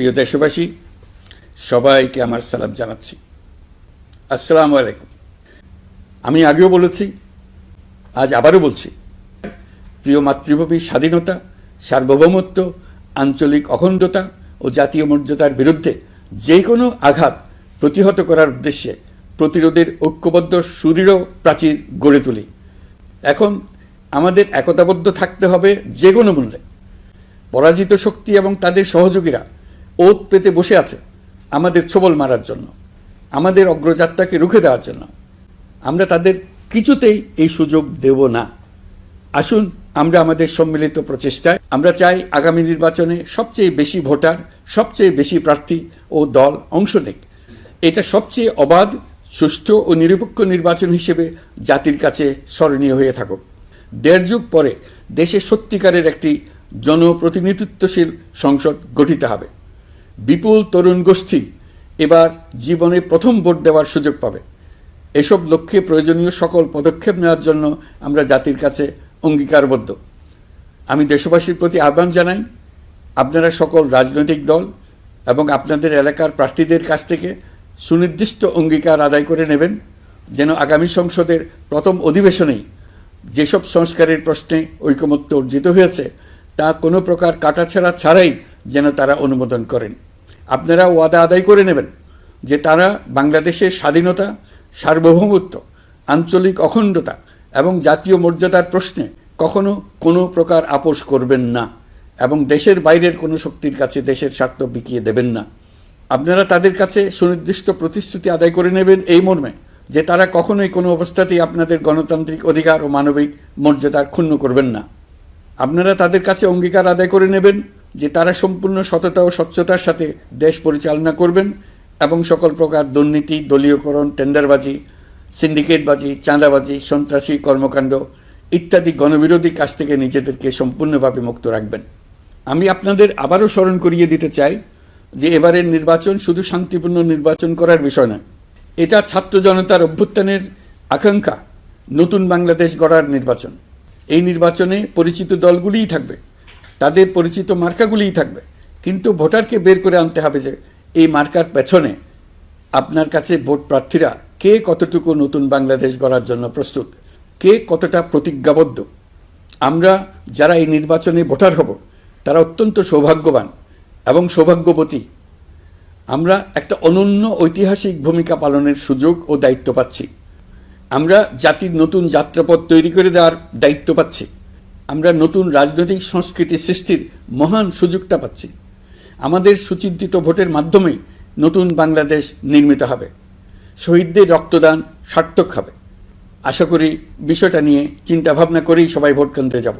প্রিয় দেশবাসী, সবাইকে আমার সালাম জানাচ্ছি। আসসালামু আলাইকুম। আমি আগেও বলেছি, আজ আবারও বলছি, প্রিয় মাতৃভূমি স্বাধীনতা, সার্বভৌমত্ব, আঞ্চলিক অখণ্ডতা ও জাতীয় মর্যাদার বিরুদ্ধে যে কোনো আঘাত প্রতিহত করার উদ্দেশ্যে প্রতিরোধের ঐক্যবদ্ধ, সুদৃঢ় প্রাচীর গড়ে তুলি। এখন আমাদের একতাবদ্ধ থাকতে হবে যে কোনো মূল্যে। পরাজিত শক্তি এবং তাদের সহযোগীরা ওত পেতে বসে আছে আমাদের ছোবল মারার জন্য, আমাদের অগ্রযাত্রাকে রুখে দেওয়ার জন্য। আমরা তাদের কিছুতেই এই সুযোগ দেব না। আসুন আমরা আমাদের সম্মিলিত প্রচেষ্টায়, আমরা চাই আগামী নির্বাচনে সবচেয়ে বেশি ভোটার, সবচেয়ে বেশি প্রার্থী ও দল অংশ নেক। এটা সবচেয়ে অবাধ, সুষ্ঠু ও নিরপেক্ষ নির্বাচন হিসেবে জাতির কাছে স্মরণীয় হয়ে থাকুক। দেড় যুগ পরে দেশে সত্যিকারের একটি জনপ্রতিনিধিত্বশীল সংসদ গঠিত হবে। বিপুল তরুণ গোষ্ঠী এবার জীবনে প্রথম ভোট দেওয়ার সুযোগ পাবে। এসব লক্ষ্যে প্রয়োজনীয় সকল পদক্ষেপ নেওয়ার জন্য আমরা জাতির কাছে অঙ্গীকারবদ্ধ। আমি দেশবাসীর প্রতি আহ্বান জানাই, আপনারা সকল রাজনৈতিক দল এবং আপনাদের এলাকার প্রার্থীদের কাছ থেকে সুনির্দিষ্ট অঙ্গীকার আদায় করে নেবেন, যেন আগামী সংসদের প্রথম অধিবেশনেই যেসব সংস্কারের প্রশ্নে ঐকমত্য অর্জিত হয়েছে, তা কোনো প্রকার কাটাছেড়া ছাড়াই যেন তারা অনুমোদন করেন। আপনারা ওয়াদা আদায় করে নেবেন যে তারা বাংলাদেশের স্বাধীনতা, সার্বভৌমত্ব, আঞ্চলিক অখণ্ডতা এবং জাতীয় মর্যাদার প্রশ্নে কখনো কোনো প্রকার আপোষ করবেন না এবং দেশের বাইরের কোনো শক্তির কাছে দেশের স্বার্থ বিকিয়ে দেবেন না। আপনারা তাদের কাছে সুনির্দিষ্ট প্রতিশ্রুতি আদায় করে নেবেন এই মর্মে যে তারা কখনোই কোনো অবস্থাতেই আপনাদের গণতান্ত্রিক অধিকার ও মানবিক মর্যাদার ক্ষুণ্ণ করবেন না। আপনারা তাদের কাছে অঙ্গীকার আদায় করে নেবেন যে তারা সম্পূর্ণ সততা ও স্বচ্ছতার সাথে দেশ পরিচালনা করবেন এবং সকল প্রকার দুর্নীতি, দলীয়করণ, টেন্ডারবাজি, সিন্ডিকেটবাজি, চাঁদাবাজি, সন্ত্রাসী কর্মকাণ্ড ইত্যাদি গণবিরোধী কাজ থেকে নিজেদেরকে সম্পূর্ণভাবে মুক্ত রাখবেন। আমি আপনাদের আবারও স্মরণ করিয়ে দিতে চাই যে এবারের নির্বাচন শুধু শান্তিপূর্ণ নির্বাচন করার বিষয় নয়। এটা ছাত্র জনতার অভ্যুত্থানের আকাঙ্ক্ষা, নতুন বাংলাদেশ গড়ার নির্বাচন। এই নির্বাচনে পরিচিত দলগুলিই থাকবে। তাদের পরিচিত মার্কাগুলিই থাকবে। কিন্তু ভোটারকে বের করে আনতে হবে যে, এই মার্কার পেছনে আপনার কাছে ভোট প্রার্থীরা কে কতটুকু নতুন বাংলাদেশ গড়ার জন্য প্রস্তুত? কে কতটা প্রতিজ্ঞাবদ্ধ? আমরা যারা এই নির্বাচনে ভোটার হব, তারা অত্যন্ত সৌভাগ্যবান এবং সৌভাগ্যবতী। আমরা একটা অনন্য ঐতিহাসিক ভূমিকা পালনের সুযোগ ও দায়িত্ব পাচ্ছি। আমরা জাতির নতুন যাত্রাপথ তৈরি করে দেওয়ার দায়িত্ব পাচ্ছি। আমরা নতুন রাজনৈতিক সংস্কৃতি সৃষ্টির মহান সুযোগটা পাচ্ছি। আমাদের সুচিন্তিত ভোটের মাধ্যমে নতুন বাংলাদেশ নির্মিত হবে। শহীদদের রক্তদান সার্থক হবে। আশা করি বিষয়টা নিয়ে চিন্তা ভাবনা করেই সবাই ভোট কেন্দ্রে যাব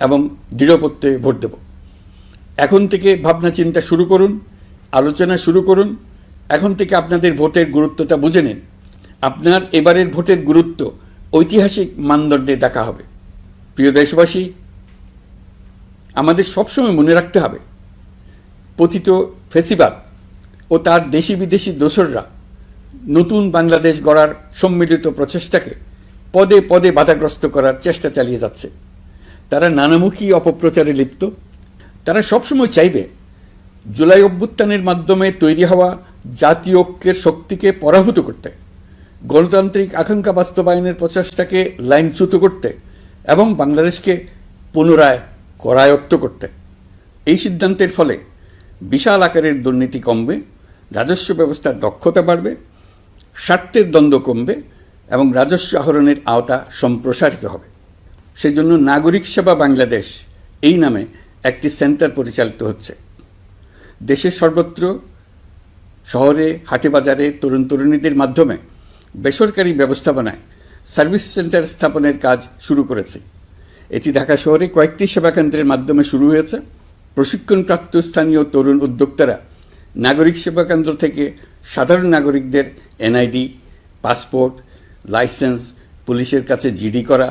এবং দৃঢ়পত্রে ভোট দেব। এখন থেকে ভাবনা চিন্তা শুরু করুন, আলোচনা শুরু করুন। এখন থেকে আপনাদের ভোটের গুরুত্বটা বুঝে নিন। আপনার এবারের ভোটের গুরুত্ব ঐতিহাসিক মানদণ্ডে দেখা হবে। প্রিয় দেশবাসী, আমাদের সবসময় মনে রাখতে হবে, পতিত ফেসিবাদ ও তার দেশি বিদেশি দোসররা নতুন বাংলাদেশ গড়ার সম্মিলিত প্রচেষ্টাকে পদে পদে বাধাগ্রস্ত করার চেষ্টা চালিয়ে যাচ্ছে। তারা নানামুখী অপপ্রচারে লিপ্ত। তারা সবসময় চাইবে, জুলাই অভ্যুত্থানের মাধ্যমে তৈরি হওয়া জাতীয় ঐক্যের শক্তিকে পরাভূত করতে, গণতান্ত্রিক আকাঙ্ক্ষা বাস্তবায়নের প্রচেষ্টাকে লাইনচ্যুত করতে এবং বাংলাদেশকে পুনরায় করায়ত্ত করতে। এই সিদ্ধান্তের ফলে বিশাল আকারের দুর্নীতি কমবে, রাজস্ব ব্যবস্থার দক্ষতা বাড়বে, স্বার্থের দ্বন্দ্ব কমবে এবং রাজস্ব আহরণের আওতা সম্প্রসারিত হবে। সেজন্য নাগরিক সেবা বাংলাদেশ এই নামে একটি সেন্টার পরিচালিত হচ্ছে। দেশের সর্বত্র শহরে, হাটে বাজারে তরুণ তরুণীদের মাধ্যমে বেসরকারি ব্যবস্থাপনায় সার্ভিস সেন্টার স্থাপনের কাজ শুরু করেছে। এটি ঢাকা শহরে কয়েকটি সেবা কেন্দ্রের মাধ্যমে শুরু হয়েছে। প্রশিক্ষণপ্রাপ্ত স্থানীয় তরুণ উদ্যোক্তারা নাগরিক সেবা কেন্দ্র থেকে সাধারণ নাগরিকদের এনআইডি, পাসপোর্ট, লাইসেন্স, পুলিশের কাছে জিডি করা,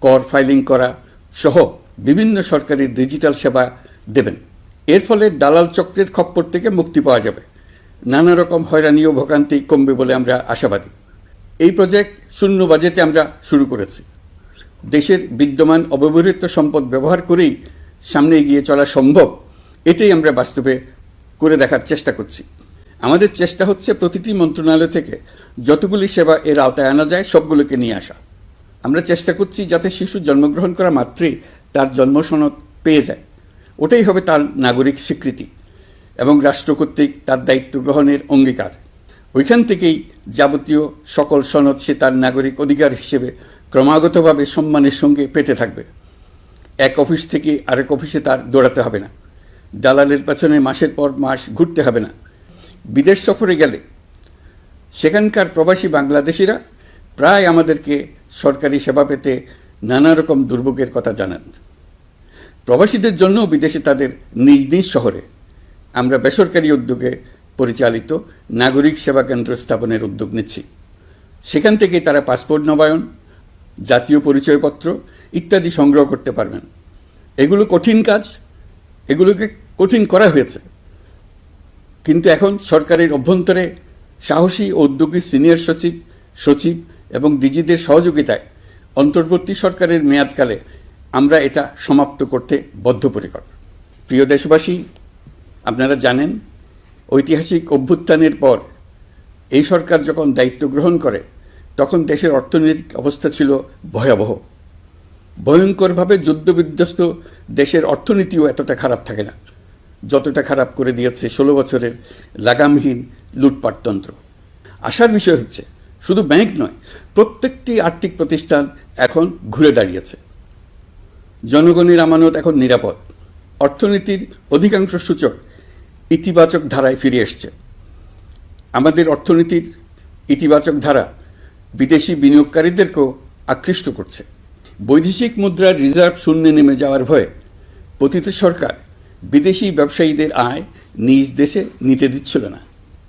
কর ফাইলিং করা সহ বিভিন্ন সরকারি ডিজিটাল সেবা দেবেন। এর ফলে দালাল চক্রের খপ্পর থেকে মুক্তি পাওয়া যাবে। নানা রকম হয়রানি ও ভোগান্তি কমবে বলে আমরা আশাবাদী। এই প্রজেক্ট শূন্য বাজেটে আমরা শুরু করেছি। দেশের বিদ্যমান অব্যবহৃত সম্পদ ব্যবহার করেই সামনে এগিয়ে চলা সম্ভব, এটাই আমরা বাস্তবে করে দেখার চেষ্টা করছি। আমাদের চেষ্টা হচ্ছে প্রতিটি মন্ত্রণালয় থেকে যতগুলি সেবা এর আওতায় আনা যায়, সবগুলোকে নিয়ে আসা। আমরা চেষ্টা করছি যাতে শিশু জন্মগ্রহণ করা মাত্রই তার জন্ম সনদ পেয়ে যায়। ওটাই হবে তার নাগরিক স্বীকৃতি এবং রাষ্ট্র কর্তৃক তার দায়িত্ব গ্রহণের অঙ্গীকার। ওইখান থেকেই যাবতীয় সকল সনদ সে তার নাগরিক অধিকার হিসেবে ক্রমাগতভাবে সম্মানের সঙ্গে পেতে থাকবে। এক অফিস থেকে আরেক অফিসে তার দৌড়াতে হবে না। দালালের পেছনে মাসের পর মাস ঘুরতে হবে না। বিদেশ সফরে গেলে সেখানকার প্রবাসী বাংলাদেশিরা প্রায় আমাদেরকে সরকারি সেবা পেতে নানা রকম দুর্ভোগের কথা জানান। প্রবাসীদের জন্য বিদেশে তাদের নিজ নিজ শহরে। আমরা বেসরকারি উদ্যোগে পরিচালিত নাগরিক সেবা কেন্দ্র স্থাপনের উদ্যোগ নিচ্ছি। সেখান থেকে তারা পাসপোর্ট নবায়ন, জাতীয় পরিচয়পত্র ইত্যাদি সংগ্রহ করতে পারবেন। এগুলো কঠিন কাজ, এগুলোকে কঠিন করা হয়েছে। কিন্তু এখন সরকারের অভ্যন্তরে সাহসী ও উদ্যোগী সিনিয়র সচিব সচিব এবং ডিজিদের সহযোগিতায় অন্তর্বর্তী সরকারের মেয়াদকালে আমরা এটা সমাপ্ত করতে বদ্ধপরিকর। প্রিয় দেশবাসী, আপনারা জানেন ঐতিহাসিক অভ্যুত্থানের পর, এই সরকার যখন দায়িত্ব গ্রহণ করে, তখন দেশের অর্থনৈতিক অবস্থা ছিল ভয়াবহ। ভয়ঙ্করভাবে যুদ্ধবিধ্বস্ত দেশের অর্থনীতিও এতটা খারাপ থাকে না, যতটা খারাপ করে দিয়েছে ষোলো বছরের লাগামহীন লুটপাটতন্ত্র আসার বিষয় হচ্ছে, শুধু ব্যাংক নয়, প্রত্যেকটি আর্থিক প্রতিষ্ঠান এখন ঘুরে দাঁড়িয়েছে। জনগণের আমানত এখন নিরাপদ। অর্থনীতির অধিকাংশ সূচক ইতিবাচক ধারায় ফিরে এসছে। আমাদের অর্থনীতির ইতিবাচক ধারা বিদেশি বিনিয়োগকারীদেরকেও আকৃষ্ট করছে। বৈদেশিক মুদ্রার রিজার্ভ শূন্যে নেমে যাওয়ার ভয়ে পতিত সরকার বিদেশি ব্যবসায়ীদের আয় নিজ দেশে নিতে দিচ্ছিল না।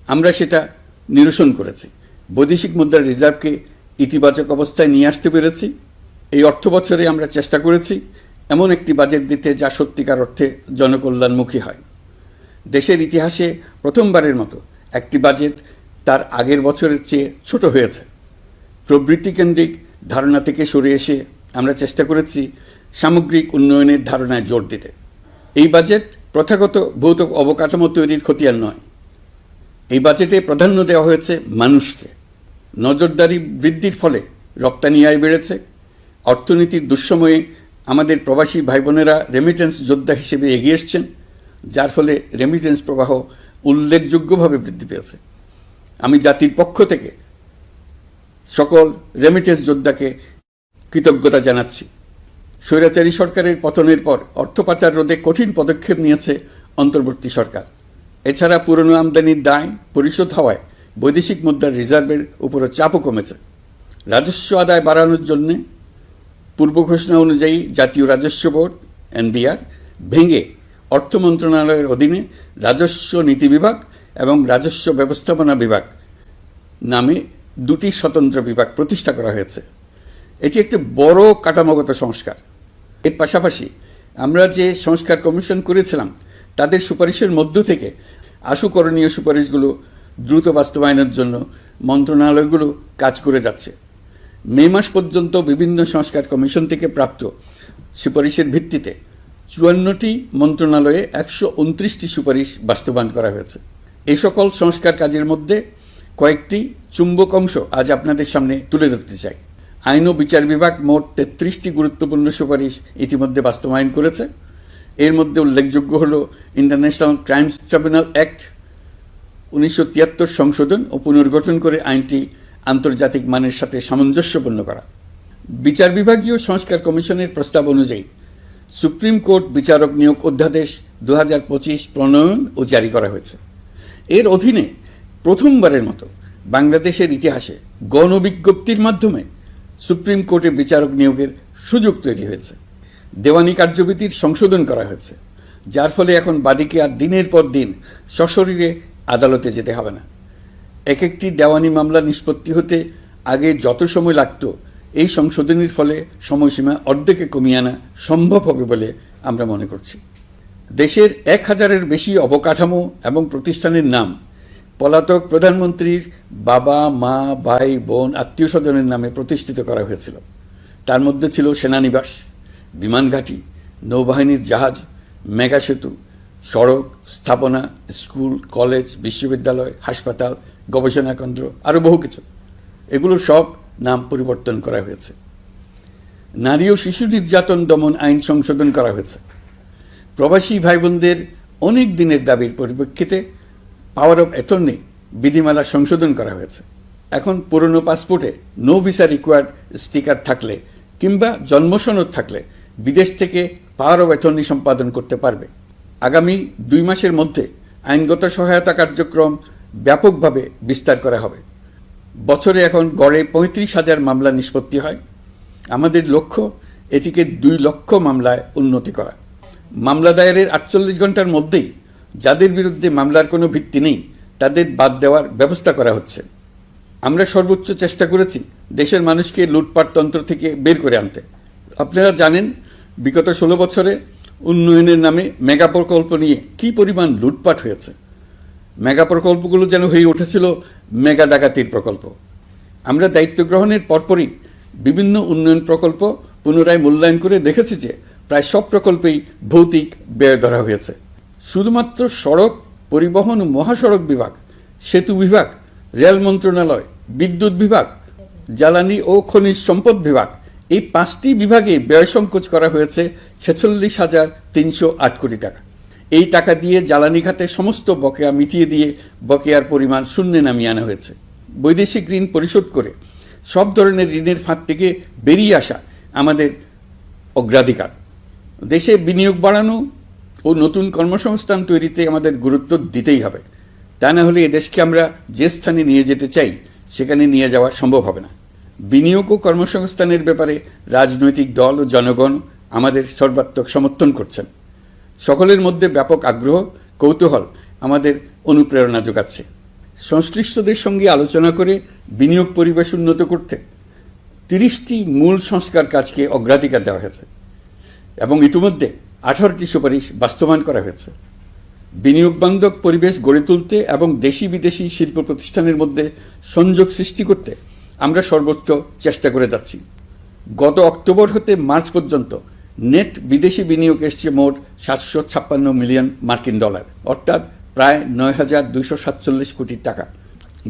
আমরা সেটা নিরসন করেছি। বৈদেশিক মুদ্রার রিজার্ভকে ইতিবাচক অবস্থায় নিয়ে আসতে পেরেছি। এই অর্থ বছরে আমরা চেষ্টা করেছি এমন একটি বাজেট দিতে যা সত্যিকার অর্থে জনকল্যাণমুখী হয়। দেশের ইতিহাসে প্রথমবারের মতো একটি বাজেট তার আগের বছরের চেয়ে ছোট হয়েছে। প্রবৃত্তি কেন্দ্রিক ধারণা থেকে সরে এসে আমরা চেষ্টা করেছি সামগ্রিক উন্নয়নের ধারণায় জোর দিতে। এই বাজেট প্রথাগত ভৌত অবকাঠামো তৈরির খতিয়ান নয়। এই বাজেটে প্রাধান্য দেওয়া হয়েছে মানুষকে। নজরদারি বৃদ্ধির ফলে রপ্তানি আয় বেড়েছে। অর্থনীতির দুঃসময়ে আমাদের প্রবাসী ভাই বোনেরা রেমিটেন্স যোদ্ধা হিসেবে এগিয়ে এসছেন। যার ফলে রেমিটেন্স প্রবাহ উল্লেখযোগ্যভাবে বৃদ্ধি পেয়েছে। আমি জাতির পক্ষ থেকে সকল রেমিটেন্স যোদ্ধাকে কৃতজ্ঞতা জানাচ্ছি। স্বৈরাচারী সরকারের পতনের পর অর্থ পাচার রোধে কঠিন পদক্ষেপ নিয়েছে অন্তর্বর্তী সরকার। এছাড়া পুরনো আমদানির দায় পরিশোধ হওয়ায় বৈদেশিক মুদ্রার রিজার্ভের উপরও চাপও কমেছে। রাজস্ব আদায় বাড়ানোর জন্য পূর্ব ঘোষণা অনুযায়ী জাতীয় রাজস্ব বোর্ড, এনবিআর, ভেঙে অর্থ মন্ত্রণালয়ের অধীনে রাজস্ব নীতি বিভাগ এবং রাজস্ব ব্যবস্থাপনা বিভাগ নামে দুটি স্বতন্ত্র বিভাগ প্রতিষ্ঠা করা হয়েছে। এটি একটি বড় কাঠামোগত সংস্কার। এর পাশাপাশি আমরা যে সংস্কার কমিশন করেছিলাম, তাদের সুপারিশের মধ্য থেকে আশুকরণীয় সুপারিশগুলো দ্রুত বাস্তবায়নের জন্য মন্ত্রণালয়গুলো কাজ করে যাচ্ছে। মে মাস পর্যন্ত বিভিন্ন সংস্কার কমিশন থেকে প্রাপ্ত সুপারিশের ভিত্তিতে চুয়ান্নটি মন্ত্রণালয়ে একশো উনত্রিশটি সুপারিশ বাস্তবায়ন করা হয়েছে। এই সকল সংস্কার কাজের মধ্যে কয়েকটি চুম্বক অংশ আজ আপনাদের সামনে তুলে ধরতে চাই। আইন ও বিচার বিভাগ মোট তেত্রিশটি গুরুত্বপূর্ণ সুপারিশ ইতিমধ্যে বাস্তবায়ন করেছে। এর মধ্যে উল্লেখযোগ্য হল ইন্টারন্যাশনাল ক্রাইমস ট্রাইব্যুনাল অ্যাক্ট, উনিশশো তিয়াত্তর সংশোধন ও পুনর্গঠন করে আইনটি আন্তর্জাতিক মানের সাথে সামঞ্জস্যপূর্ণ করা। বিচার বিভাগীয় সংস্কার কমিশনের প্রস্তাব অনুযায়ী সুপ্রিম কোর্ট বিচারক নিয়োগ অধ্যাদেশ দু হাজার পঁচিশ প্রণয়ন ও জারি করা হয়েছে। এর অধীনে প্রথমবারের মতো বাংলাদেশের ইতিহাসে গণবিজ্ঞপ্তির মাধ্যমে সুপ্রিম কোর্টে বিচারক নিয়োগের সুযোগ তৈরি হয়েছে। দেওয়ানি কার্যবিধির সংশোধন করা হয়েছে, যার ফলে এখন বাদীকে আর দিনের পর দিন সশরীরে আদালতে যেতে হবে না। এক একটি দেওয়ানি মামলা নিষ্পত্তি হতে আগে যত সময় লাগত এই সংশোধনীর ফলে সময়সীমা অর্ধেকে কমিয়ে আনা সম্ভব হবে বলে আমরা মনে করছি। দেশের এক হাজারের বেশি অবকাঠামো এবং প্রতিষ্ঠানের নাম পলাতক প্রধানমন্ত্রীর বাবা, মা, ভাই, বোন আত্মীয় স্বজনের নামে প্রতিষ্ঠিত করা হয়েছিল। তার মধ্যে ছিল সেনানিবাস বিমানঘাটি নৌবাহিনীর জাহাজ, মেগা সেতু, সড়ক, স্থাপনা, স্কুল, কলেজ, বিশ্ববিদ্যালয়, হাসপাতাল, গবেষণা কেন্দ্র, আরও বহু কিছু। এগুলো সব নাম পরিবর্তন করা হয়েছে। নারী ও শিশু নির্যাতন দমন আইন সংশোধন করা হয়েছে। প্রবাসী ভাই বোনদের অনেক দিনের দাবির পরিপ্রেক্ষিতে পাওয়ার অফ অ্যাটর্নি বিধিমালা সংশোধন করা হয়েছে। এখন পুরনো পাসপোর্টে নো ভিসা রিকোয়ার্ড স্টিকার থাকলে কিংবা জন্মসনদ থাকলে বিদেশ থেকে পাওয়ার অফ অ্যাটর্নি সম্পাদন করতে পারবে। আগামী দুই মাসের মধ্যে আইনগত সহায়তা কার্যক্রম ব্যাপকভাবে বিস্তার করা হবে। বছরে এখন গড়ে পঁয়ত্রিশ হাজার মামলা নিষ্পত্তি হয়। আমাদের লক্ষ্য এটিকে দুই লক্ষ মামলায় উন্নতি করা। মামলা দায়েরের আটচল্লিশ ঘণ্টার মধ্যেই যাদের বিরুদ্ধে মামলার কোনো ভিত্তি নেই, তাদের বাদ দেওয়ার ব্যবস্থা করা হচ্ছে। আমরা সর্বোচ্চ চেষ্টা করেছি দেশের মানুষকে লুটপাট তন্ত্র থেকে বের করে আনতে। আপনারা জানেন, বিগত ষোলো বছরে উন্নয়নের নামে মেগা প্রকল্প নিয়ে কি পরিমাণ লুটপাট হয়েছে। মেগা প্রকল্পগুলো যেন হয়ে উঠেছিল, মেগা ডাকাতির প্রকল্প। আমরা দায়িত্ব গ্রহণের পরপরই বিভিন্ন উন্নয়ন প্রকল্প পুনরায় মূল্যায়ন করে দেখেছি যে প্রায় সব প্রকল্পেই ভৌতিক ব্যয় ধরা হয়েছে। শুধুমাত্র সড়ক পরিবহন ও মহাসড়ক বিভাগ, সেতু বিভাগ, রেল মন্ত্রণালয়, বিদ্যুৎ বিভাগ, জ্বালানি ও খনিজ সম্পদ বিভাগ, এই পাঁচটি বিভাগে ব্যয় সংকোচ করা হয়েছে ছেচল্লিশ হাজার তিনশো আট কোটি টাকা। এই টাকা দিয়ে জ্বালানি খাতে সমস্ত বকেয়া মিটিয়ে দিয়ে বকেয়ার পরিমাণ শূন্যে নামিয়ে আনা হয়েছে। বৈদেশিক ঋণ পরিশোধ করে সব ধরনের ঋণের ফাঁদ থেকে বেরিয়ে আসা আমাদের অগ্রাধিকার। দেশে বিনিয়োগ বাড়ানো ও নতুন কর্মসংস্থান তৈরিতে আমাদের গুরুত্ব দিতেই হবে। তা না হলে এদেশকে আমরা যে স্থানে নিয়ে যেতে চাই, সেখানে নিয়ে যাওয়া সম্ভব হবে না। বিনিয়োগ ও কর্মসংস্থানের ব্যাপারে রাজনৈতিক দল ও জনগণ আমাদের সর্বাত্মক সমর্থন করছেন। সকলের মধ্যে ব্যাপক আগ্রহ, কৌতূহল আমাদের অনুপ্রেরণা যোগাচ্ছে। সংশ্লিষ্টদের সঙ্গে আলোচনা করে বিনিয়োগ পরিবেশ উন্নত করতে তিরিশটি মূল সংস্কার কাজকে অগ্রাধিকার দেওয়া হয়েছে এবং ইতিমধ্যে আঠারোটি সুপারিশ বাস্তবায়ন করা হয়েছে। বিনিয়োগ বান্ধব পরিবেশ গড়ে তুলতে এবং দেশি বিদেশি শিল্প প্রতিষ্ঠানের মধ্যে সংযোগ সৃষ্টি করতে আমরা সর্বোচ্চ চেষ্টা করে যাচ্ছি। গত অক্টোবর হতে মার্চ পর্যন্ত নেট বিদেশি বিনিয়োগ এসছে মোট সাতশো ছাপ্পান্ন মিলিয়ন মার্কিন ডলার, অর্থাৎ প্রায় নয় হাজার দুইশো সাতচল্লিশ কোটি টাকা।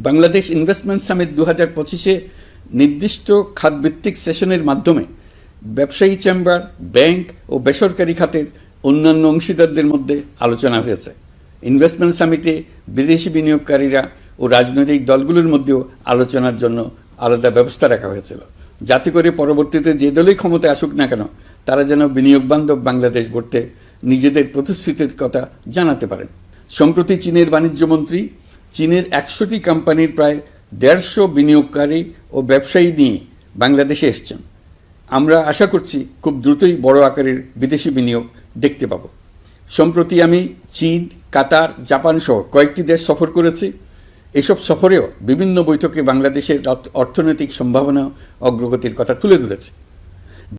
বাংলাদেশ ইনভেস্টমেন্ট সামিট দু হাজার পঁচিশে নির্দিষ্ট খাতভিত্তিক সেশনের মাধ্যমে ব্যবসায়ী চেম্বার, ব্যাংক ও বেসরকারি খাতের অন্যান্য অংশীদারদের মধ্যে আলোচনা হয়েছে। ইনভেস্টমেন্ট সামিটে বিদেশি বিনিয়োগকারীরা ও রাজনৈতিক দলগুলোর মধ্যেও আলোচনার জন্য আলাদা ব্যবস্থা রাখা হয়েছিল। যাতে করে পরবর্তীতে যে দলই ক্ষমতায় আসুক না কেন তারা যেন বিনিয়োগ বান্ধব বাংলাদেশ গড়তে নিজেদের প্রতিশ্রুতির কথা জানাতে পারেন। সম্প্রতি চীনের বাণিজ্য মন্ত্রী, চীনের একশোটি কোম্পানির প্রায় দেড়শো বিনিয়োগকারী ও ব্যবসায়ী নিয়ে বাংলাদেশে এসছেন। আমরা আশা করছি খুব দ্রুতই বড় আকারের বিদেশি বিনিয়োগ দেখতে পাব। সম্প্রতি আমি চীন, কাতার, জাপান সহ কয়েকটি দেশ সফর করেছি। এসব সফরেও বিভিন্ন বৈঠকে বাংলাদেশের অর্থনৈতিক সম্ভাবনা অগ্রগতির কথা তুলে ধরেছি।